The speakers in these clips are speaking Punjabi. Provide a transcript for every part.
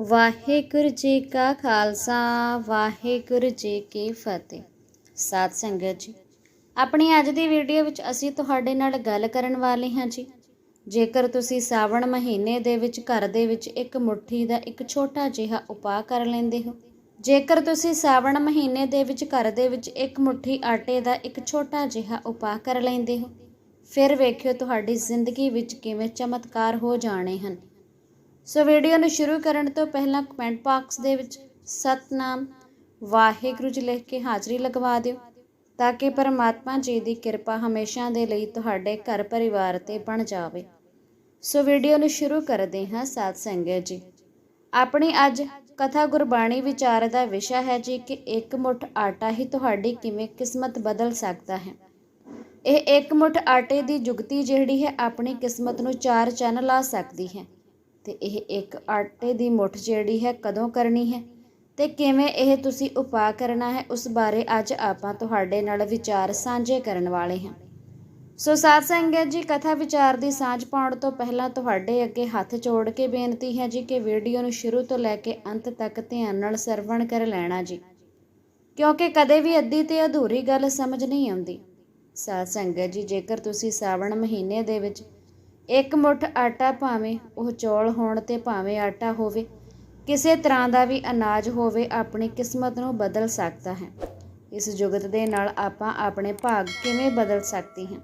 ਵਾਹਿਗੁਰੂ ਜੀ ਕਾ ਖਾਲਸਾ, ਵਾਹਿਗੁਰੂ ਜੀ ਕੀ ਫਤਿਹ। ਸਾਧ ਸੰਗਤ ਜੀ, ਆਪਣੀ ਅੱਜ ਦੀ ਵੀਡੀਓ ਵਿੱਚ ਅਸੀਂ ਤੁਹਾਡੇ ਨਾਲ ਗੱਲ ਕਰਨ ਵਾਲੇ ਹਾਂ ਜੀ। ਜੇਕਰ ਤੁਸੀਂ ਸਾਵਣ ਮਹੀਨੇ ਦੇ ਵਿੱਚ, ਘਰ ਦੇ ਵਿੱਚ ਇੱਕ ਮੁਠੀ ਦਾ ਇੱਕ ਛੋਟਾ ਜਿਹਾ ਉਪਾਅ ਕਰ ਲੈਂਦੇ ਹੋ। ਜੇਕਰ ਤੁਸੀਂ ਸਾਵਣ ਮਹੀਨੇ ਦੇ ਵਿੱਚ, ਘਰ ਦੇ ਵਿੱਚ ਇੱਕ ਮੁਠੀ ਆਟੇ ਦਾ ਇੱਕ ਛੋਟਾ ਜਿਹਾ ਉਪਾਅ ਕਰ ਲੈਂਦੇ ਹੋ, ਫਿਰ ਵੇਖਿਓ ਤੁਹਾਡੀ ਜ਼ਿੰਦਗੀ ਵਿੱਚ ਕਿਵੇਂ ਚਮਤਕਾਰ ਹੋ ਜਾਣੇ ਹਨ। ਸੋ ਵੀਡੀਓ ਨੂੰ ਸ਼ੁਰੂ ਕਰਨ ਤੋਂ ਪਹਿਲਾਂ ਕਮੈਂਟ ਬਾਕਸ ਦੇ ਵਿੱਚ ਸਤਨਾਮ ਵਾਹਿਗੁਰੂ ਜੀ ਲਿਖ ਕੇ ਹਾਜ਼ਰੀ ਲਗਵਾ ਦਿਓ ਤਾਂ ਕਿ ਪਰਮਾਤਮਾ ਜੀ ਦੀ ਕਿਰਪਾ ਹਮੇਸ਼ਾ ਦੇ ਲਈ ਤੁਹਾਡੇ ਘਰ ਪਰਿਵਾਰ ਤੇ ਬਣ ਜਾਵੇ। ਸੋ ਵੀਡੀਓ ਨੂੰ ਸ਼ੁਰੂ ਕਰਦੇ ਹਾਂ ਸਾਧ ਸੰਗਤ ਜੀ। ਆਪਣੀ ਅੱਜ ਕਥਾ ਗੁਰਬਾਣੀ ਵਿਚਾਰ ਦਾ ਵਿਸ਼ਾ ਹੈ ਜੀ ਕਿ ਇੱਕ ਮੁੱਠ ਆਟਾ ਹੀ ਤੁਹਾਡੀ ਕਿਵੇਂ ਕਿਸਮਤ ਬਦਲ ਸਕਦਾ ਹੈ। ਇਹ ਇੱਕ ਮੁੱਠ ਆਟੇ ਦੀ ਜੁਗਤੀ ਜਿਹੜੀ ਹੈ ਆਪਣੀ ਕਿਸਮਤ ਨੂੰ ਚਾਰ ਚੰਨ ਲਾ ਸਕਦੀ ਹੈ। ਤੇ ਇਹ ਇੱਕ ਆਟੇ ਦੀ ਮੁੱਠ ਜਿਹੜੀ ਹੈ ਕਦੋਂ ਕਰਨੀ ਹੈ? ਤੇ ਕਿਵੇਂ ਇਹ ਤੁਸੀਂ ਉਪਾਅ ਕਰਨਾ ਹੈ? ਉਸ ਬਾਰੇ ਅੱਜ ਆਪਾਂ ਤੁਹਾਡੇ ਨਾਲ ਵਿਚਾਰ ਸਾਂਝੇ ਕਰਨ ਵਾਲੇ ਹਾਂ। ਸੋ ਸਾਧ ਸੰਗਤ ਜੀ, ਕਥਾ ਵਿਚਾਰ ਦੀ ਸਾਂਝ ਪਾਉਣ ਤੋਂ ਪਹਿਲਾਂ ਤੁਹਾਡੇ ਅੱਗੇ ਹੱਥ ਜੋੜ ਕੇ ਬੇਨਤੀ ਹੈ ਜੀ ਕਿ ਵੀਡੀਓ ਨੂੰ ਸ਼ੁਰੂ ਤੋਂ ਲੈ ਕੇ ਅੰਤ ਤੱਕ ਧਿਆਨ ਨਾਲ ਸਰਵਣ ਕਰ ਲੈਣਾ ਜੀ। ਕਿਉਂਕਿ ਕਦੇ ਵੀ ਅੱਧੀ ਤੇ ਅਧੂਰੀ ਗੱਲ ਸਮਝ ਨਹੀਂ ਆਉਂਦੀ। ਸਾਧ ਸੰਗਤ ਜੀ, ਜੇਕਰ ਤੁਸੀਂ ਸਾਵਣ ਮਹੀਨੇ ਦੇ ਵਿੱਚ ਇੱਕ ਮੁੱਠ ਆਟਾ ਭਾਵੇਂ ਉਹ ਚੌਲ ਹੋਣ ਤੇ ਭਾਵੇਂ ਆਟਾ ਹੋਵੇ, ਕਿਸੇ ਤਰ੍ਹਾਂ ਦਾ ਵੀ ਅਨਾਜ ਹੋਵੇ, ਆਪਣੀ ਕਿਸਮਤ ਨੂੰ ਬਦਲ ਸਕਦਾ ਹੈ। ਇਸ ਜੁਗਤ ਦੇ ਨਾਲ ਆਪਾਂ ਆਪਣੇ ਭਾਗ ਕਿਵੇਂ ਬਦਲ ਸਕਦੇ ਹਾਂ?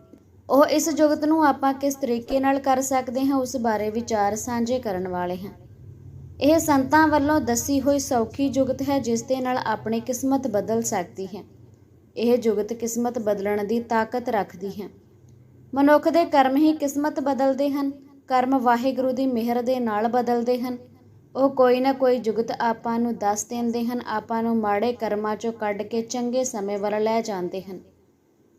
ਉਹ ਇਸ ਜੁਗਤ ਨੂੰ ਆਪਾਂ ਕਿਸ ਤਰੀਕੇ ਨਾਲ ਕਰ ਸਕਦੇ ਹਾਂ, ਉਸ ਬਾਰੇ ਵਿਚਾਰ ਸਾਂਝੇ ਕਰਨ ਵਾਲੇ ਹਾਂ। ਇਹ ਸੰਤਾਂ ਵੱਲੋਂ ਦੱਸੀ ਹੋਈ ਸੌਖੀ ਜੁਗਤ ਹੈ, ਜਿਸ ਦੇ ਨਾਲ ਆਪਣੀ ਕਿਸਮਤ ਬਦਲ ਸਕਦੀ ਹੈ। ਇਹ ਜੁਗਤ ਕਿਸਮਤ ਬਦਲਣ ਦੀ ਤਾਕਤ ਰੱਖਦੀ ਹੈ। ਮਨੁੱਖ ਦੇ ਕਰਮ ਹੀ ਕਿਸਮਤ ਬਦਲਦੇ ਹਨ, ਕਰਮ ਵਾਹਿਗੁਰੂ ਦੀ ਮਿਹਰ ਦੇ ਨਾਲ ਬਦਲਦੇ ਹਨ। ਉਹ ਕੋਈ ਨਾ ਕੋਈ ਜੁਗਤ ਆਪਾਂ ਨੂੰ ਦੱਸ ਦਿੰਦੇ ਹਨ, ਆਪਾਂ ਨੂੰ ਮਾੜੇ ਕਰਮਾਂ ਚੋਂ ਕੱਢ ਕੇ ਚੰਗੇ ਸਮੇਂ ਵੱਲ ਲੈ ਜਾਂਦੇ ਹਨ।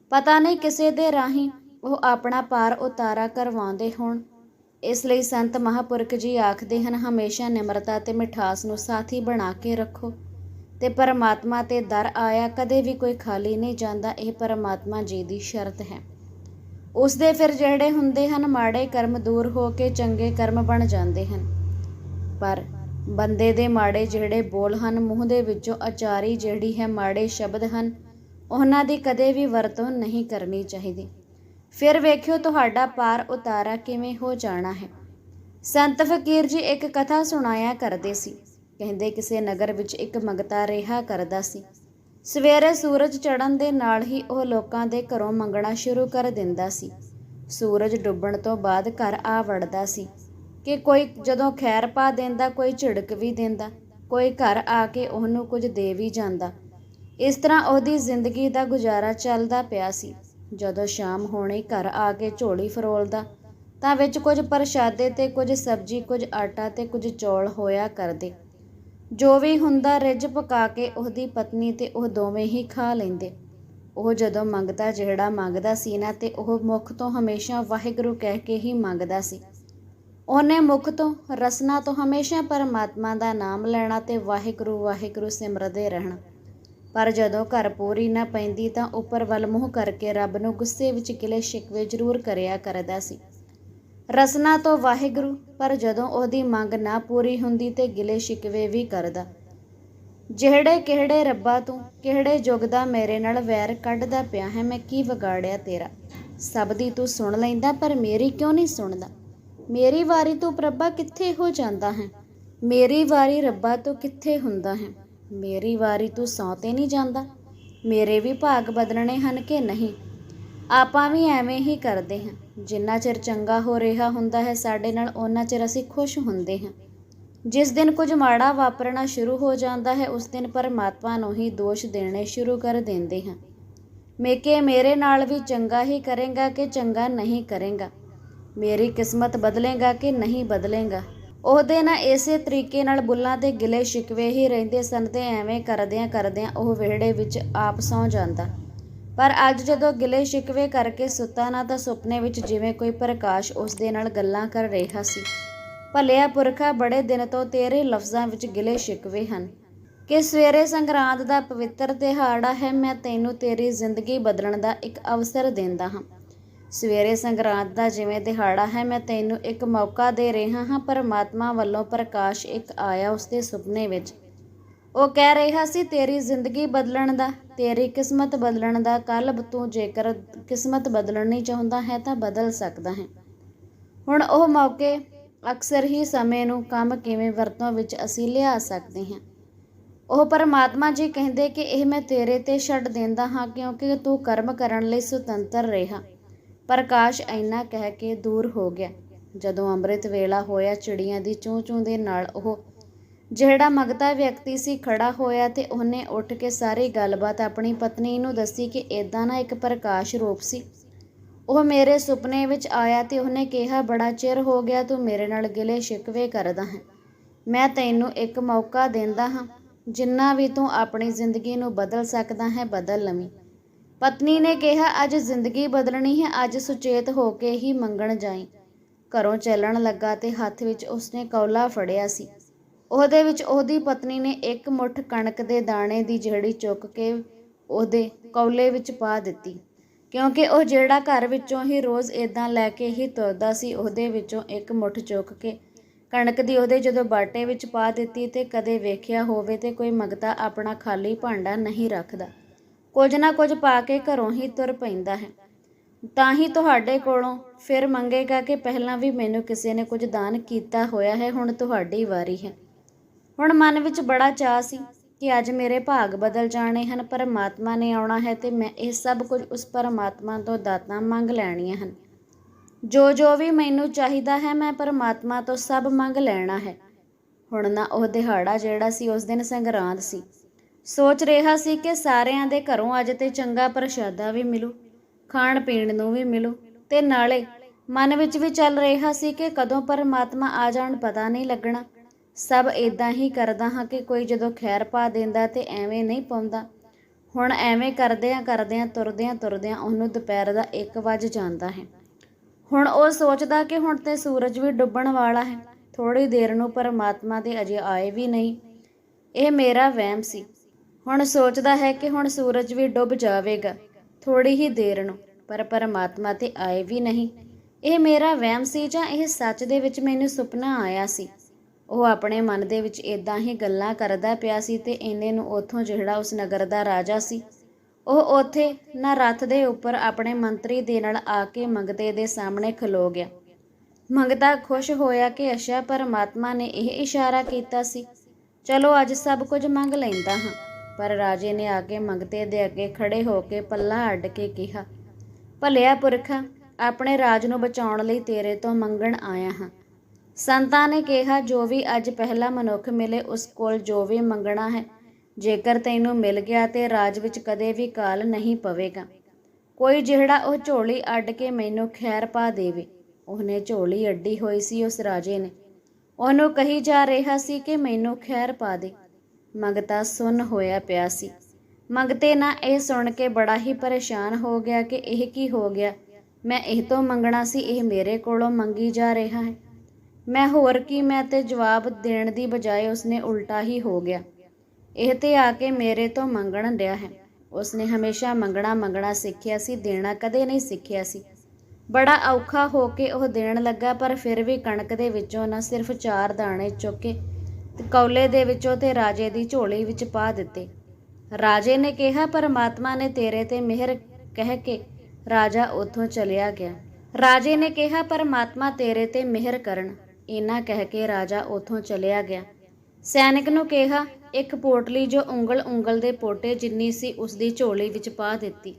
ਪਤਾ ਨਹੀਂ ਕਿਸੇ ਦੇ ਰਾਹੀਂ ਉਹ ਆਪਣਾ ਪਾਰ ਉਤਾਰਾ ਕਰਵਾਉਂਦੇ ਹੋਣ। ਇਸ ਲਈ ਸੰਤ ਮਹਾਪੁਰਖ ਜੀ ਆਖਦੇ ਹਨ, ਹਮੇਸ਼ਾ ਨਿਮਰਤਾ ਤੇ ਮਿਠਾਸ ਨੂੰ ਸਾਥੀ ਬਣਾ ਕੇ ਰੱਖੋ। ਤੇ ਪਰਮਾਤਮਾ ਤੇ ਦਰ ਆਇਆ ਕਦੇ ਵੀ ਕੋਈ ਖਾਲੀ ਨਹੀਂ ਜਾਂਦਾ, ਇਹ ਪਰਮਾਤਮਾ ਜੀ ਦੀ ਸ਼ਰਤ ਹੈ। ਉਸ ਦੇ ਫਿਰ ਜਿਹੜੇ ਹੁੰਦੇ ਹਨ, ਮਾੜੇ ਕਰਮ ਦੂਰ ਹੋ ਕੇ ਚੰਗੇ ਕਰਮ ਬਣ ਜਾਂਦੇ ਹਨ। ਪਰ ਬੰਦੇ ਦੇ ਮਾੜੇ ਜਿਹੜੇ ਬੋਲ ਹਨ, ਮੂੰਹ ਦੇ ਵਿੱਚੋਂ ਅਚਾਰੀ ਜਿਹੜੀ ਹੈ, ਮਾੜੇ ਸ਼ਬਦ ਹਨ, ਉਹਨਾਂ ਦੀ ਕਦੇ ਵੀ ਵਰਤੋਂ ਨਹੀਂ ਕਰਨੀ ਚਾਹੀਦੀ। ਫਿਰ ਵੇਖਿਓ ਤੁਹਾਡਾ ਪਾਰ ਉਤਾਰਾ ਕਿਵੇਂ ਹੋ ਜਾਣਾ ਹੈ। ਸੰਤ ਫਕੀਰ ਜੀ ਇੱਕ ਕਥਾ ਸੁਣਾਇਆ ਕਰਦੇ ਸੀ। ਕਹਿੰਦੇ, ਕਿਸੇ ਨਗਰ ਵਿੱਚ ਇੱਕ ਮੰਗਤਾ ਰਿਹਾ ਕਰਦਾ ਸੀ। ਸਵੇਰੇ ਸੂਰਜ ਚੜ੍ਹਨ ਦੇ ਨਾਲ ਹੀ ਉਹ ਲੋਕਾਂ ਦੇ ਘਰੋਂ ਮੰਗਣਾ ਸ਼ੁਰੂ ਕਰ ਦਿੰਦਾ ਸੀ। ਸੂਰਜ ਡੁੱਬਣ ਤੋਂ ਬਾਅਦ ਘਰ ਆ ਵੜਦਾ ਸੀ ਕਿ ਕੋਈ ਜਦੋਂ ਖੈਰ ਪਾ ਦਿੰਦਾ, ਕੋਈ ਝਿੜਕ ਵੀ ਦਿੰਦਾ, ਕੋਈ ਘਰ ਆ ਕੇ ਉਹਨੂੰ ਕੁਝ ਦੇ ਵੀ ਜਾਂਦਾ। ਇਸ ਤਰ੍ਹਾਂ ਉਹਦੀ ਜ਼ਿੰਦਗੀ ਦਾ ਗੁਜ਼ਾਰਾ ਚੱਲਦਾ ਪਿਆ ਸੀ। ਜਦੋਂ ਸ਼ਾਮ ਹੋਣੀ ਘਰ ਆ ਕੇ ਝੋਲੀ ਫਰੋਲਦਾ, ਤਾਂ ਵਿੱਚ ਕੁਝ ਪ੍ਰਸ਼ਾਦੇ ਤੇ ਕੁਝ ਸਬਜ਼ੀ, ਕੁਝ ਆਟਾ ਤੇ ਕੁਝ ਚੌਲ ਹੋਇਆ ਕਰਦੇ। ਜੋ ਵੀ ਹੁੰਦਾ ਰਿੱਝ ਪਕਾ ਕੇ ਉਹਦੀ ਪਤਨੀ ਤੇ ਉਹ ਦੋਵੇਂ ਹੀ ਖਾ ਲੈਂਦੇ। ਉਹ ਜਦੋਂ ਮੰਗਦਾ, ਜਿਹੜਾ ਮੰਗਦਾ ਸੀ ਨਾ, ਤੇ ਉਹ ਮੁਖ ਤੋਂ ਹਮੇਸ਼ਾ ਵਾਹਿਗੁਰੂ ਕਹਿ ਕੇ ਹੀ ਮੰਗਦਾ ਸੀ। ਉਹਨੇ ਮੁਖ ਤੋਂ, ਰਸਨਾ ਤੋਂ ਹਮੇਸ਼ਾ ਪਰਮਾਤਮਾ ਦਾ ਨਾਮ ਲੈਣਾ ਤੇ ਵਾਹਿਗੁਰੂ ਵਾਹਿਗੁਰੂ ਸਿਮਰਦੇ ਰਹਿਣਾ। ਪਰ ਜਦੋਂ ਘਰ ਪੂਰੀ ਨਾ ਪੈਂਦੀ ਤਾਂ ਉੱਪਰ ਵੱਲ ਮੂੰਹ ਕਰਕੇ ਰੱਬ ਨੂੰ ਗੁੱਸੇ ਵਿੱਚ ਕਿਲੇ ਸ਼ਿਕਵੇ ਜ਼ਰੂਰ ਕਰਿਆ ਕਰਦਾ ਸੀ। ਰਸਨਾ ਤੋਂ ਵਾਹਿਗੁਰੂ, ਪਰ ਜਦੋਂ ਉਹਦੀ ਮੰਗ ਨਾ ਪੂਰੀ ਹੁੰਦੀ ਤੇ ਗਿਲੇ ਸ਼ਿਕਵੇ ਵੀ ਕਰਦਾ। ਜਿਹੜੇ ਕਿਹੜੇ ਰੱਬਾ ਤੂੰ, ਕਿਹੜੇ ਜੁਗ ਦਾ ਮੇਰੇ ਨਾਲ ਵੈਰ ਕੱਢਦਾ ਪਿਆ ਹੈ, ਮੈਂ ਕੀ ਵਿਗਾੜਿਆ ਤੇਰਾ? ਸਭ ਦੀ ਤੂੰ ਸੁਣ ਲੈਂਦਾ, ਪਰ ਮੇਰੀ ਕਿਉਂ ਨਹੀਂ ਸੁਣਦਾ? ਮੇਰੀ ਵਾਰੀ ਤੂੰ ਪ੍ਰਭਾ ਕਿੱਥੇ ਹੋ ਜਾਂਦਾ ਹੈ? ਮੇਰੀ ਵਾਰੀ ਰੱਬਾ ਤੂੰ ਕਿੱਥੇ ਹੁੰਦਾ ਹੈ? ਮੇਰੀ ਵਾਰੀ ਤੂੰ ਸੌਂ ਤੇ ਨਹੀਂ ਜਾਂਦਾ? ਮੇਰੇ ਵੀ ਭਾਗ ਬਦਲਣੇ ਹਨ ਕਿ ਨਹੀਂ? ਆਪਾਂ ਵੀ ਐਵੇਂ ਹੀ ਕਰਦੇ ਹਾਂ। ਜਿੰਨਾ ਚਿਰ ਚੰਗਾ ਹੋ ਰਿਹਾ ਹੁੰਦਾ ਹੈ, ਸਾਡੇ ਨਾਲ ਉਹਨਾਂ ਚਿਰ ਅਸੀਂ ਖੁਸ਼ ਹੁੰਦੇ ਹਾਂ। ਜਿਸ ਦਿਨ ਕੁਝ ਮਾੜਾ ਵਾਪਰਨਾ ਸ਼ੁਰੂ ਹੋ ਜਾਂਦਾ ਹੈ, ਉਸ ਦਿਨ ਪਰਮਾਤਮਾ ਨੂੰ ਹੀ ਦੋਸ਼ ਦੇਣੇ ਸ਼ੁਰੂ ਕਰ ਦਿੰਦੇ ਹਾਂ। ਮੇਕੇ, ਮੇਰੇ ਨਾਲ ਵੀ ਚੰਗਾ ਹੀ ਕਰੇਗਾ ਕਿ ਚੰਗਾ ਨਹੀਂ ਕਰੇਗਾ? ਮੇਰੀ ਕਿਸਮਤ ਬਦਲੇਗਾ ਕਿ ਨਹੀਂ ਬਦਲੇਗਾ? ਉਹਦੇ ਨਾਲ ਇਸੇ ਤਰੀਕੇ ਨਾਲ ਬੁੱਲਾਂ ਤੇ ਗਿਲੇ ਸ਼ਿਕਵੇ ਹੀ ਰਹਿੰਦੇ ਸਨ ਤੇ ਐਵੇਂ ਕਰਦਿਆਂ ਕਰਦਿਆਂ ਉਹ ਵਿਹੜੇ ਵਿੱਚ ਆਪ ਸੌ ਜਾਂਦਾ। ਪਰ ਅੱਜ ਜਦੋਂ ਗਿਲੇ ਸ਼ਿਕਵੇ ਕਰਕੇ ਸੁੱਤਾ ਨਾ ਤਾਂ ਸੁਪਨੇ ਵਿੱਚ ਜਿਵੇਂ ਕੋਈ ਪ੍ਰਕਾਸ਼ ਉਸ ਦੇ ਨਾਲ ਗੱਲਾਂ ਕਰ ਰਿਹਾ ਸੀ। ਭਲਿਆ ਪੁਰਖਾ ਬੜੇ ਦਿਨ ਤੋਂ ਤੇਰੇ ਲਫ਼ਜ਼ਾਂ ਵਿੱਚ ਗਿਲੇ ਸ਼ਿਕਵੇ ਹਨ। ਕਿ ਸਵੇਰੇ ਸੰਗਰਾਂਦ ਦਾ ਪਵਿੱਤਰ ਦਿਹਾੜਾ ਹੈ, ਮੈਂ ਤੈਨੂੰ ਤੇਰੀ ਜ਼ਿੰਦਗੀ ਬਦਲਣ ਦਾ ਇੱਕ ਅਵਸਰ ਦਿੰਦਾ ਹਾਂ। ਸਵੇਰੇ ਸੰਗਰਾਂਦ ਦਾ ਜਿਵੇਂ ਦਿਹਾੜਾ ਹੈ, ਮੈਂ ਤੈਨੂੰ ਇੱਕ ਮੌਕਾ ਦੇ ਰਿਹਾ ਹਾਂ, ਪਰਮਾਤਮਾ ਵੱਲੋਂ ਪ੍ਰਕਾਸ਼ ਇੱਕ ਆਇਆ ਉਸਦੇ ਸੁਪਨੇ ਵਿੱਚ। ਉਹ ਕਹਿ ਰਿਹਾ ਸੀ, ਤੇਰੀ ਜ਼ਿੰਦਗੀ ਬਦਲਣ ਦਾ, ਤੇਰੀ ਕਿਸਮਤ ਬਦਲਣ ਦਾ ਕੱਲ ਤੂੰ ਜੇਕਰ ਕਿਸਮਤ ਬਦਲਣੀ ਚਾਹੁੰਦਾ ਹੈ ਤਾਂ ਬਦਲ ਸਕਦਾ ਹੈ। ਹੁਣ ਉਹ ਮੌਕੇ ਅਕਸਰ ਹੀ ਸਮੇਂ ਨੂੰ ਕੰਮ ਕਿਵੇਂ ਵਰਤੋਂ ਵਿੱਚ ਅਸੀਂ ਲਿਆ ਸਕਦੇ ਹਾਂ। ਉਹ ਪਰਮਾਤਮਾ ਜੀ ਕਹਿੰਦੇ ਕਿ ਇਹ ਮੈਂ ਤੇਰੇ ਤੇ ਛੱਡ ਦਿੰਦਾ ਹਾਂ ਕਿਉਂਕਿ ਤੂੰ ਕਰਮ ਕਰਨ ਲਈ ਸੁਤੰਤਰ ਰਿਹਾ। ਪ੍ਰਕਾਸ਼ ਇੰਨਾ ਕਹਿ ਕੇ ਦੂਰ ਹੋ ਗਿਆ। ਜਦੋਂ ਅੰਮ੍ਰਿਤ ਵੇਲਾ ਹੋਇਆ, ਚਿੜੀਆਂ ਦੀ ਚੂੰ ਚੂੰ ਦੇ ਨਾਲ ਉਹ ਜਿਹੜਾ ਮੰਗਤਾ ਵਿਅਕਤੀ ਸੀ ਖੜਾ ਹੋਇਆ ਤੇ ਉਹਨੇ ਉੱਠ ਕੇ ਸਾਰੀ ਗੱਲਬਾਤ ਆਪਣੀ ਪਤਨੀ ਨੂੰ ਦੱਸੀ ਕਿ ਇਦਾਂ ਨਾ ਇੱਕ ਪ੍ਰਕਾਸ਼ ਰੂਪ ਸੀ। ਉਹ ਮੇਰੇ ਸੁਪਨੇ ਵਿੱਚ ਆਇਆ ਤੇ ਉਹਨੇ ਕਿਹਾ, ਬੜਾ ਚਿਰ ਹੋ ਗਿਆ ਤੂੰ ਮੇਰੇ ਨਾਲ ਗਿਲੇ ਸ਼ਿਕਵੇ ਕਰਦਾ ਹੈ। ਮੈਂ ਤੈਨੂੰ ਇੱਕ ਮੌਕਾ ਦਿੰਦਾ ਹਾਂ, ਜਿੰਨਾ ਵੀ ਤੂੰ ਆਪਣੀ ਜ਼ਿੰਦਗੀ ਨੂੰ ਬਦਲ ਸਕਦਾ ਹੈ, ਬਦਲ ਲਵੀਂ। ਪਤਨੀ ਨੇ ਕਿਹਾ, ਅੱਜ ਜ਼ਿੰਦਗੀ ਬਦਲਣੀ ਹੈ, ਅੱਜ ਸੁਚੇਤ ਹੋ ਕੇ ਹੀ ਮੰਗਣ ਜਾਈ। ਘਰੋਂ ਚੱਲਣ ਲੱਗਾ ਤੇ ਹੱਥ ਵਿੱਚ ਉਸਨੇ ਕੌਲਾ ਫੜਿਆ ਸੀ। ਉਹਦੇ ਵਿੱਚ ਉਹਦੀ ਪਤਨੀ ਨੇ ਇੱਕ ਮੁੱਠ ਕਣਕ ਦੇ ਦਾਣੇ ਦੀ ਜਿਹੜੀ ਚੁੱਕ ਕੇ ਉਹਦੇ ਕੌਲੇ ਵਿੱਚ ਪਾ ਦਿੱਤੀ। ਕਿਉਂਕਿ ਉਹ ਜਿਹੜਾ ਘਰ ਵਿੱਚੋਂ ਹੀ ਰੋਜ਼ ਇਦਾਂ ਲੈ ਕੇ ਹੀ ਤੁਰਦਾ ਸੀ, ਉਹਦੇ ਵਿੱਚੋਂ ਇੱਕ ਮੁੱਠ ਚੁੱਕ ਕੇ ਕਣਕ ਦੀ ਉਹਦੇ ਜਦੋਂ ਬਾਟੇ ਵਿੱਚ ਪਾ ਦਿੱਤੀ ਤੇ ਕਦੇ ਵੇਖਿਆ ਹੋਵੇ ਤੇ ਕੋਈ ਮੰਗਤਾ ਆਪਣਾ ਖਾਲੀ ਭਾਂਡਾ ਨਹੀਂ ਰੱਖਦਾ। ਕੁਝ ਨਾ ਕੁਝ ਪਾ ਕੇ ਘਰੋਂ ਹੀ ਤੁਰ ਪੈਂਦਾ ਹੈ। ਤਾਂ ਹੀ ਤੁਹਾਡੇ ਕੋਲੋਂ ਫਿਰ ਮੰਗੇਗਾ ਕਿ ਪਹਿਲਾਂ ਵੀ ਮੈਨੂੰ ਕਿਸੇ ਨੇ ਕੁਝ ਦਾਨ ਕੀਤਾ ਹੋਇਆ ਹੈ, ਹੁਣ ਤੁਹਾਡੀ ਵਾਰੀ ਹੈ। ਹੁਣ ਮਨ ਵਿੱਚ ਬੜਾ ਚਾਅ ਸੀ ਕਿ ਅੱਜ ਮੇਰੇ ਭਾਗ ਬਦਲ ਜਾਣੇ ਹਨ, ਪਰਮਾਤਮਾ ਨੇ ਆਉਣਾ ਹੈ ਤੇ ਮੈਂ ਇਹ ਸਭ ਕੁਝ ਉਸ ਪਰਮਾਤਮਾ ਤੋਂ ਦਾਤਾਂ ਮੰਗ ਲੈਣੀਆਂ ਹਨ। ਜੋ ਜੋ ਵੀ ਮੈਨੂੰ ਚਾਹੀਦਾ ਹੈ, ਮੈਂ ਪਰਮਾਤਮਾ ਤੋਂ ਸਭ ਮੰਗ ਲੈਣਾ ਹੈ। ਹੁਣ ਨਾ ਉਹ ਦਿਹਾੜਾ ਜਿਹੜਾ ਸੀ, ਉਸ ਦਿਨ ਸੰਗਰਾਂਦ ਸੀ। ਸੋਚ ਰਿਹਾ ਸੀ ਕਿ ਸਾਰਿਆਂ ਦੇ ਘਰੋਂ ਅੱਜ ਤੇ ਚੰਗਾ ਪ੍ਰਸ਼ਾਦਾ ਵੀ ਮਿਲੂ ਖਾਣ ਪੀਣ ਨੂੰ ਵੀ ਮਿਲੂ ਤੇ ਨਾਲੇ ਮਨ ਵਿੱਚ ਵੀ ਚੱਲ ਰਿਹਾ ਸੀ ਕਿ ਕਦੋਂ ਪਰਮਾਤਮਾ ਆ ਜਾਣ, ਪਤਾ ਨਹੀਂ ਲੱਗਣਾ। ਸਭ ਇਦਾਂ ਹੀ ਕਰਦਾ ਹਾਂ ਕਿ ਕੋਈ ਜਦੋਂ ਖੈਰ ਪਾ ਦਿੰਦਾ ਤੇ ਐਵੇਂ ਨਹੀਂ ਪਾਉਂਦਾ। ਹੁਣ ਐਵੇਂ ਕਰਦਿਆਂ ਕਰਦਿਆਂ, ਤੁਰਦਿਆਂ ਤੁਰਦਿਆਂ ਉਹਨੂੰ ਦੁਪਹਿਰ ਦਾ 1 ਵਜ ਜਾਂਦਾ ਹੈ। ਹੁਣ ਉਹ ਸੋਚਦਾ ਕਿ ਹੁਣ ਤੇ ਸੂਰਜ ਵੀ ਡੁੱਬਣ ਵਾਲਾ ਹੈ। ਥੋੜੀ ਦੇਰ ਨੂੰ ਪਰਮਾਤਮਾ ਦੇ ਅਜੇ ਆਏ ਵੀ ਨਹੀਂ। ਇਹ ਮੇਰਾ ਵਹਿਮ ਸੀ। ਹੁਣ ਸੋਚਦਾ ਹੈ ਕਿ ਹੁਣ ਸੂਰਜ ਵੀ ਡੁੱਬ ਜਾਵੇਗਾ। ਥੋੜੀ ਹੀ ਦੇਰ ਨੂੰ, ਪਰ ਪਰਮਾਤਮਾ ਤੇ ਆਏ ਵੀ ਨਹੀਂ। ਇਹ ਮੇਰਾ ਵਹਿਮ ਸੀ ਜਾਂ ਇਹ ਸੱਚ ਦੇ ਵਿੱਚ ਮੈਨੂੰ ਸੁਪਨਾ ਆਇਆ ਸੀ? ਉਹ ਆਪਣੇ ਮਨ ਦੇ ਵਿੱਚ ਇਦਾਂ ਹੀ ਗੱਲਾਂ ਕਰਦਾ ਪਿਆ ਸੀ ਤੇ ਇਹਨੇ ਨੂੰ ਉਥੋਂ ਜਿਹੜਾ ਉਸ ਨਗਰ ਦਾ ਰਾਜਾ ਸੀ, ਉਹ ਉਥੇ ਨਾ ਰੱਥ ਦੇ ਉੱਪਰ ਆਪਣੇ ਮੰਤਰੀ ਦੇ ਨਾਲ ਆ ਕੇ ਮੰਗਤੇ ਦੇ ਸਾਹਮਣੇ ਖਲੋ ਗਿਆ। ਮੰਗਤਾ ਖੁਸ਼ ਹੋਇਆ ਕਿ ਅਸ਼ਾ ਪਰਮਾਤਮਾ ਨੇ ਇਹ ਇਸ਼ਾਰਾ ਕੀਤਾ ਸੀ, ਚਲੋ ਅੱਜ ਸਭ ਕੁਝ ਮੰਗ ਲੈਂਦਾ ਹਾਂ। ਪਰ ਰਾਜੇ ਨੇ ਆ ਕੇ ਮੰਗਤੇ ਦੇ ਅੱਗੇ ਖੜੇ ਹੋ ਕੇ ਪੱਲਾ ਅੱਡ ਕੇ ਕਿਹਾ, ਭਲਿਆ ਪੁਰਖਾ, ਆਪਣੇ ਰਾਜ ਨੂੰ ਬਚਾਉਣ ਲਈ ਤੇਰੇ ਤੋਂ ਮੰਗਣ ਆਇਆ ਹਾਂ। ਸੰਤਾਂ ਨੇ ਕਿਹਾ, ਜੋ ਵੀ ਅੱਜ ਪਹਿਲਾ ਮਨੁੱਖ ਮਿਲੇ, ਉਸ ਕੋਲ ਜੋ ਵੀ ਮੰਗਣਾ ਹੈ, ਜੇਕਰ ਤੈਨੂੰ ਮਿਲ ਗਿਆ ਤੇ ਰਾਜ ਵਿੱਚ ਕਦੇ ਵੀ ਕਾਲ ਨਹੀਂ ਪਵੇਗਾ। ਕੋਈ ਜਿਹੜਾ ਉਹ ਝੋਲੀ ਅੱਡ ਕੇ ਮੈਨੂੰ ਖੈਰ ਪਾ ਦੇਵੇ। ਉਹਨੇ ਝੋਲੀ ਅੱਡੀ ਹੋਈ ਸੀ ਉਸ ਰਾਜੇ ਨੇ। ਉਹਨੂੰ ਕਹੀ ਜਾ ਰਿਹਾ ਸੀ ਕਿ ਮੈਨੂੰ ਖੈਰ ਪਾ ਦੇ। ਮੰਗਤਾ ਸੁੰਨ ਹੋਇਆ ਪਿਆ ਸੀ। ਮੰਗਤੇ ਨਾ ਇਹ ਸੁਣ ਕੇ ਬੜਾ ਹੀ ਪਰੇਸ਼ਾਨ ਹੋ ਗਿਆ ਕਿ ਇਹ ਕੀ ਹੋ ਗਿਆ? ਮੈਂ ਇਹ ਤੋਂ ਮੰਗਣਾ ਸੀ, ਇਹ ਮੇਰੇ ਕੋਲੋਂ ਮੰਗੀ ਜਾ ਰਿਹਾ ਹੈ। ਮੈਂ ਹੋਰ ਕੀ, ਮੈਂ ਤੇ ਜਵਾਬ ਦੇਣ ਦੀ ਬਜਾਏ ਉਸਨੇ ਉਲਟਾ ਹੀ ਹੋ ਗਿਆ। ਇਹ ਤੇ ਆ ਕੇ ਮੇਰੇ ਤੋਂ ਮੰਗਣ ਰਿਹਾ ਹੈ। ਉਸਨੇ ਹਮੇਸ਼ਾ ਮੰਗਣਾ ਮੰਗਣਾ ਸਿੱਖਿਆ ਸੀ, ਦੇਣਾ ਕਦੇ ਨਹੀਂ ਸਿੱਖਿਆ ਸੀ। ਬੜਾ ਔਖਾ ਹੋ ਕੇ ਉਹ ਦੇਣ ਲੱਗਾ, ਪਰ ਫਿਰ ਵੀ ਕਣਕ ਦੇ ਵਿੱਚੋਂ ਨਾ ਸਿਰਫ ਚਾਰ ਦਾਣੇ ਚੁੱਕ ਕੇ ਕੌਲੇ ਦੇ ਵਿੱਚੋਂ ਤੇ ਰਾਜੇ ਦੀ ਝੋਲੀ ਵਿੱਚ ਪਾ ਦਿੱਤੇ। ਰਾਜੇ ਨੇ ਕਿਹਾ, ਪਰਮਾਤਮਾ ਨੇ ਤੇਰੇ ਤੇ ਮਿਹਰ ਕਹਿ ਕੇ ਰਾਜਾ ਉੱਥੋਂ ਚਲਿਆ ਗਿਆ। ਰਾਜੇ ਨੇ ਕਿਹਾ, ਪਰਮਾਤਮਾ ਤੇਰੇ ਤੇ ਮਿਹਰ ਕਰਨ। ਇਹਨਾਂ ਕਹਿ ਕੇ ਰਾਜਾ ਉੱਥੋਂ ਚਲਿਆ ਗਿਆ। ਸੈਨਿਕ ਨੂੰ ਕਿਹਾ, ਇੱਕ ਪੋਟਲੀ ਜੋ ਉਂਗਲ ਉਂਗਲ ਦੇ ਪੋਟੇ ਜਿੰਨੀ ਸੀ ਉਸ ਦੀ ਝੋਲੀ ਵਿੱਚ ਪਾ ਦਿੱਤੀ।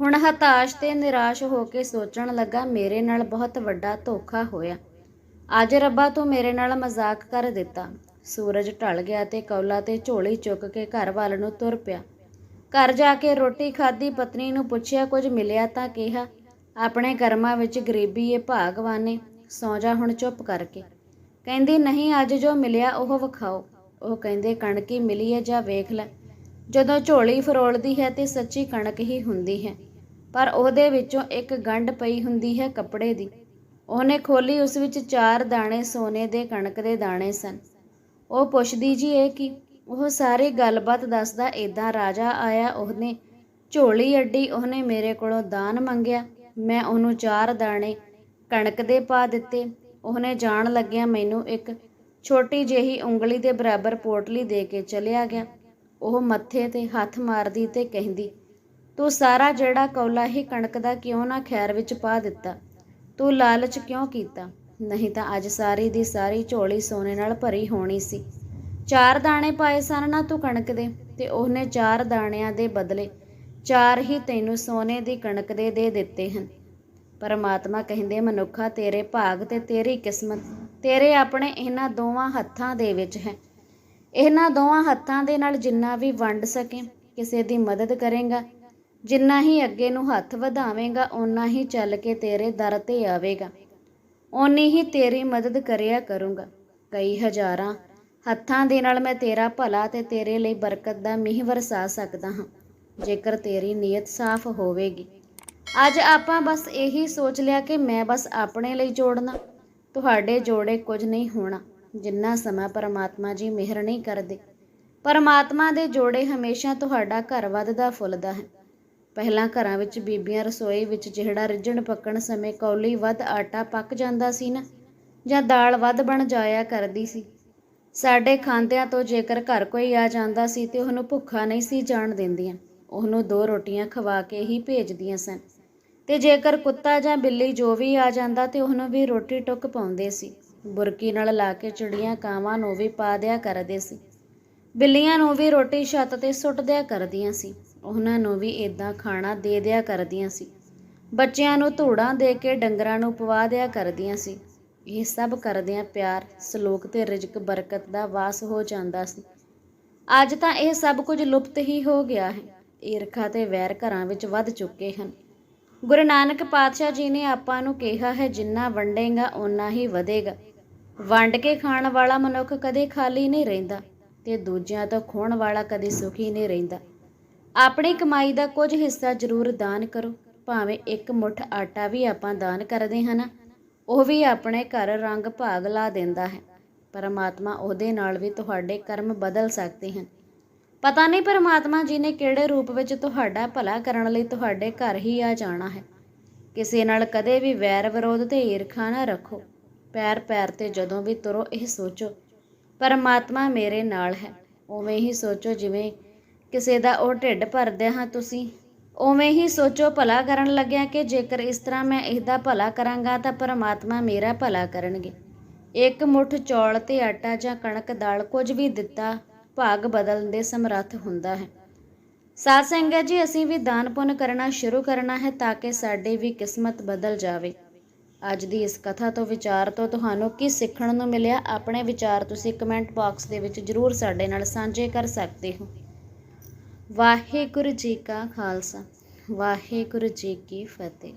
ਹੁਣ ਹਤਾਸ਼ ਤੇ ਨਿਰਾਸ਼ ਹੋ ਕੇ ਸੋਚਣ ਲੱਗਾ, ਮੇਰੇ ਨਾਲ ਬਹੁਤ ਵੱਡਾ ਧੋਖਾ ਹੋਇਆ। ਅੱਜ ਰੱਬਾ ਤੂੰ ਮੇਰੇ ਨਾਲ ਮਜ਼ਾਕ ਕਰ ਦਿੱਤਾ ਸੂਰਜ ਢਲ ਗਿਆ ਤੇ ਕੌਲਾ ਤੇ ਝੋਲੀ ਚੁੱਕ ਕੇ ਘਰ ਵੱਲ ਨੂੰ ਤੁਰ ਪਿਆ। ਘਰ ਜਾ ਕੇ ਰੋਟੀ ਖਾਧੀ, ਪਤਨੀ ਨੂੰ ਪੁੱਛਿਆ, ਕੁਝ ਮਿਲਿਆ? ਤਾਂ ਕਿਹਾ, ਆਪਣੇ ਕਰਮਾਂ ਵਿੱਚ ਗਰੀਬੀ ਏ ਭਾਗਵਾਨੇ। ਸੌ ਜਾ ਹੁਣ ਚੁੱਪ ਕਰਕੇ। ਕਹਿੰਦੀ, ਨਹੀਂ, ਅੱਜ ਜੋ ਮਿਲਿਆ ਉਹ ਵਿਖਾਓ। ਉਹ ਕਹਿੰਦੇ, ਕਣਕ ਹੀ ਮਿਲੀ ਹੈ ਜਾਂ ਵੇਖ ਲੈ। ਜਦੋਂ ਝੋਲੀ ਫਰੋਲਦੀ ਹੈ ਤੇ ਸੱਚੀ ਕਣਕ ਹੀ ਹੁੰਦੀ ਹੈ। ਪਰ ਉਹਦੇ ਵਿੱਚੋਂ ਇੱਕ ਗੰਢ ਪਈ ਹੁੰਦੀ ਹੈ ਕੱਪੜੇ ਦੀ। ਉਹਨੇ ਖੋਲੀ ਉਸ ਵਿੱਚ ਚਾਰ ਦਾਣੇ ਸੋਨੇ ਦੇ ਕਣਕ ਦੇ ਦਾਣੇ ਸਨ। ਉਹ ਪੁੱਛਦੀ ਜੀ, ਇਹ ਕੀ? ਉਹ ਸਾਰੀ ਗੱਲਬਾਤ ਦੱਸਦਾ, ਏਦਾਂ ਰਾਜਾ ਆਇਆ, ਉਹਨੇ ਝੋਲੀ ਅੱਡੀ, ਉਹਨੇ ਮੇਰੇ ਕੋਲੋਂ ਦਾਨ ਮੰਗਿਆ। ਮੈਂ ਉਹਨੂੰ ਚਾਰ ਦਾਣੇ ਕਣਕ ਦੇ ਪਾ ਦਿੱਤੇ। ਉਹਨੇ ਜਾਣ ਲੱਗਿਆ ਮੈਨੂੰ ਇੱਕ ਛੋਟੀ ਜਿਹੀ ਉਂਗਲੀ ਦੇ ਬਰਾਬਰ ਪੋਟਲੀ ਦੇ ਕੇ ਚਲਿਆ ਗਿਆ। ਉਹ ਮੱਥੇ ਤੇ ਹੱਥ ਮਾਰਦੀ ਤੇ ਕਹਿੰਦੀ, ਤੂੰ ਸਾਰਾ ਜਿਹੜਾ ਕੌਲਾ ਹੀ ਕਣਕ ਦਾ ਕਿਉਂ ਨਾ ਖੈਰ ਵਿੱਚ ਪਾ ਦਿੱਤਾ? ਤੂੰ ਲਾਲਚ ਕਿਉਂ ਕੀਤਾ? ਨਹੀਂ ਤਾਂ ਅੱਜ ਸਾਰੀ ਦੀ ਸਾਰੀ ਝੋਲੀ ਸੋਨੇ ਨਾਲ ਭਰੀ ਹੋਣੀ ਸੀ। ਚਾਰ ਦਾਣੇ ਪਾਏ ਸਨ ਨਾ ਤੂੰ ਕਣਕ ਦੇ ਤੇ ਉਹਨੇ ਚਾਰ ਦਾਣਿਆਂ ਦੇ ਬਦਲੇ ਚਾਰ ਹੀ ਤੈਨੂੰ ਸੋਨੇ ਦੀ ਕਣਕ ਦੇ ਦੇ ਦਿੱਤੇ ਹਨ। ਪਰਮਾਤਮਾ ਕਹਿੰਦੇ, ਮਨੁੱਖਾ ਤੇਰੇ ਭਾਗ ਤੇ ਤੇਰੀ ਕਿਸਮਤ, ਤੇਰੇ ਆਪਣੇ ਇਹਨਾਂ ਦੋਵਾਂ ਹੱਥਾਂ ਦੇ ਵਿੱਚ ਹੈ। ਇਹਨਾਂ ਦੋਵਾਂ ਹੱਥਾਂ ਦੇ ਨਾਲ ਜਿੰਨਾ ਵੀ ਵੰਡ ਸਕੇ, ਕਿਸੇ ਦੀ ਮਦਦ ਕਰੇਗਾ। ਜਿੰਨਾ ਹੀ ਅੱਗੇ ਨੂੰ ਹੱਥ ਵਧਾਵੇਂਗਾ, ਓਨਾ ਹੀ ਚੱਲ ਕੇ ਤੇਰੇ ਦਰ ਤੇ ਆਵੇਗਾ। ਓਨੀ ਹੀ ਤੇਰੀ ਮਦਦ ਕਰਿਆ ਕਰੂੰਗਾ। ਕਈ ਹਜ਼ਾਰਾਂ ਹੱਥਾਂ ਦੇ ਨਾਲ ਮੈਂ ਤੇਰਾ ਭਲਾ ਤੇ ਤੇਰੇ ਲਈ ਬਰਕਤ ਦਾ ਮੀਂਹ ਵਰਸਾ ਸਕਦਾ ਹਾਂ। ਜੇਕਰ ਤੇਰੀ ਨੀਅਤ ਸਾਫ਼ ਹੋਵੇਗੀ ਅੱਜ ਆਪਾਂ ਬਸ ਇਹੀ ਸੋਚ ਲਿਆ ਕਿ ਮੈਂ ਬਸ ਆਪਣੇ ਲਈ ਜੋੜਨਾ। ਤੁਹਾਡੇ ਜੋੜੇ ਕੁਝ ਨਹੀਂ ਹੋਣਾ, ਜਿੰਨਾ ਸਮਾਂ ਪਰਮਾਤਮਾ ਜੀ ਮਿਹਰ ਨਹੀਂ ਕਰਦੇ। ਪਰਮਾਤਮਾ ਦੇ ਜੋੜੇ ਹਮੇਸ਼ਾ ਤੁਹਾਡਾ ਘਰ ਵੱਧਦਾ, ਫੁੱਲਦਾ ਹੈ। ਪਹਿਲਾਂ ਘਰਾਂ ਵਿੱਚ ਬੀਬੀਆਂ ਰਸੋਈ ਵਿੱਚ ਜਿਹੜਾ ਰਿੱਝਣ ਪੱਕਣ ਸਮੇਂ ਕੌਲੀ ਵੱਧ ਆਟਾ ਪੱਕ ਜਾਂਦਾ ਸੀ ਨਾ, ਜਾਂ ਦਾਲ ਵੱਧ ਬਣ ਜਾਇਆ ਕਰਦੀ ਸੀ। ਸਾਡੇ ਖਾਂਦਿਆਂ ਤੋਂ ਜੇਕਰ ਘਰ ਕੋਈ ਆ ਜਾਂਦਾ ਸੀ ਤੇ ਉਹਨੂੰ ਭੁੱਖਾ ਨਹੀਂ ਸੀ ਜਾਣ ਦਿੰਦੀਆਂ, ਉਹਨੂੰ ਦੋ ਰੋਟੀਆਂ ਖਵਾ ਕੇ ਹੀ ਭੇਜਦੀਆਂ ਸਨ। ਤੇ ਜੇਕਰ ਕੁੱਤਾ ਜਾਂ ਬਿੱਲੀ ਜੋ ਵੀ ਆ ਜਾਂਦਾ ਤੇ ਉਹਨੂੰ ਵੀ ਰੋਟੀ ਟੁੱਕ ਪਾਉਂਦੇ ਸੀ, ਬੁਰਕੀ ਨਾਲ ਲਾ ਕੇ ਚਿੜੀਆਂ ਕਾਵਾਂ ਨੂੰ ਵੀ ਪਾ ਦਿਆ ਕਰਦੇ ਸੀ। ਬਿੱਲੀਆਂ ਨੂੰ ਵੀ ਰੋਟੀ ਛੱਤ ਤੇ ਸੁੱਟ ਦਿਆ ਕਰਦੀਆਂ ਸੀ, ਉਹਨਾਂ ਨੂੰ ਵੀ ਇਦਾਂ ਖਾਣਾ ਦੇ ਦਿਆ ਕਰਦੀਆਂ ਸੀ। ਬੱਚਿਆਂ ਨੂੰ ਧੂੜਾਂ ਦੇ ਕੇ ਡੰਗਰਾਂ ਨੂੰ ਪਵਾ ਦਿਆ ਕਰਦੀਆਂ ਸੀ। ਇਹ ਸਭ ਕਰਦਿਆਂ ਪਿਆਰ, ਸਲੋਕ ਤੇ ਰਿਜ਼ਕ, ਬਰਕਤ ਦਾ ਵਾਸ ਹੋ ਜਾਂਦਾ ਸੀ। ਅੱਜ ਤਾਂ ਇਹ ਸਭ ਕੁਝ ਲੁਪਤ ਹੀ ਹੋ ਗਿਆ ਹੈ। ਈਰਖਾ ਤੇ ਵੈਰ ਘਰਾਂ ਵਿੱਚ ਵੱਧ ਚੁੱਕੇ ਹਨ। ਗੁਰੂ ਨਾਨਕ ਪਾਤਸ਼ਾਹ ਜੀ ਨੇ ਆਪਾਂ ਨੂੰ ਕਿਹਾ ਹੈ, ਜਿੰਨਾ ਵੰਡੇਗਾ, ਓਨਾ ਹੀ ਵਧੇਗਾ। ਵੰਡ ਕੇ ਖਾਣ ਵਾਲਾ ਮਨੁੱਖ ਕਦੇ ਖਾਲੀ ਨਹੀਂ ਰਹਿੰਦਾ ਤੇ ਦੂਜਿਆਂ ਤੋਂ ਖੋਣ ਵਾਲਾ ਕਦੇ ਸੁਖੀ ਨਹੀਂ ਰਹਿੰਦਾ। ਆਪਣੀ ਕਮਾਈ ਦਾ ਕੁਝ ਹਿੱਸਾ ਜ਼ਰੂਰ ਦਾਨ ਕਰੋ, ਭਾਵੇਂ ਇੱਕ ਮੁੱਠ ਆਟਾ ਵੀ ਆਪਾਂ ਦਾਨ ਕਰਦੇ ਹਾਂ ਨਾ, ਉਹ ਵੀ ਆਪਣੇ ਘਰ ਰੰਗ ਭਾਗ ਲਾ ਦਿੰਦਾ ਹੈ। ਪਰਮਾਤਮਾ ਉਹਦੇ ਨਾਲ ਵੀ ਤੁਹਾਡੇ ਕਰਮ ਬਦਲ ਸਕਦੇ ਹਨ। ਪਤਾ ਨਹੀਂ ਪਰਮਾਤਮਾ ਜੀ ਨੇ ਕਿਹੜੇ ਰੂਪ ਵਿੱਚ ਤੁਹਾਡਾ ਭਲਾ ਕਰਨ ਲਈ ਤੁਹਾਡੇ ਘਰ ਹੀ ਆ ਜਾਣਾ ਹੈ। ਕਿਸੇ ਨਾਲ ਕਦੇ ਵੀ ਵੈਰ ਵਿਰੋਧ ਤੇ ਈਰਖਾ ਨਾ ਰੱਖੋ। ਪੈਰ ਪੈਰ ਤੇ ਜਦੋਂ ਵੀ ਤੁਰੋ, ਇਹ ਸੋਚੋ, ਪਰਮਾਤਮਾ ਮੇਰੇ ਨਾਲ ਹੈ। ਉਵੇਂ ਹੀ ਸੋਚੋ ਜਿਵੇਂ ਕਿਸੇ ਦਾ ਉਹ ਢਿੱਡ ਭਰਦੇ ਹਾਂ ਤੁਸੀਂ। ਉਵੇਂ ਹੀ ਸੋਚੋ ਭਲਾ ਕਰਨ ਲੱਗਿਆ ਕਿ ਜੇਕਰ ਇਸ ਤਰ੍ਹਾਂ ਮੈਂ ਇਹਦਾ ਭਲਾ ਕਰਾਂਗਾ ਤਾਂ ਪਰਮਾਤਮਾ ਮੇਰਾ ਭਲਾ ਕਰਨਗੇ। ਇੱਕ ਮੁੱਠ ਚੌਲ ਤੇ ਆਟਾ ਜਾਂ ਕਣਕ ਦਾਲ ਕੁਝ ਵੀ ਦਿੱਤਾ ਭਾਗ ਬਦਲਣ ਦੇ ਸਮਰੱਥ ਹੁੰਦਾ ਹੈ। ਸਾਧ ਸੰਗਤ ਜੀ, ਅਸੀਂ ਵੀ ਦਾਨ ਪੁੰਨ ਕਰਨਾ ਸ਼ੁਰੂ ਕਰਨਾ ਹੈ ਤਾਂ ਕਿ ਸਾਡੀ ਵੀ ਕਿਸਮਤ ਬਦਲ ਜਾਵੇ। ਅੱਜ ਦੀ ਇਸ ਕਥਾ ਤੋਂ ਵਿਚਾਰ ਤੋਂ ਤੁਹਾਨੂੰ ਕੀ ਸਿੱਖਣ ਨੂੰ ਮਿਲਿਆ? ਆਪਣੇ ਵਿਚਾਰ ਤੁਸੀਂ ਕਮੈਂਟ ਬਾਕਸ ਦੇ ਵਿੱਚ ਜਰੂਰ ਸਾਡੇ ਨਾਲ ਸਾਂਝੇ ਕਰ ਸਕਦੇ ਹੋ। ਵਾਹਿਗੁਰੂ ਜੀ ਕਾ ਖਾਲਸਾ। ਵਾਹਿਗੁਰੂ ਜੀ ਕੀ ਫਤਿਹ।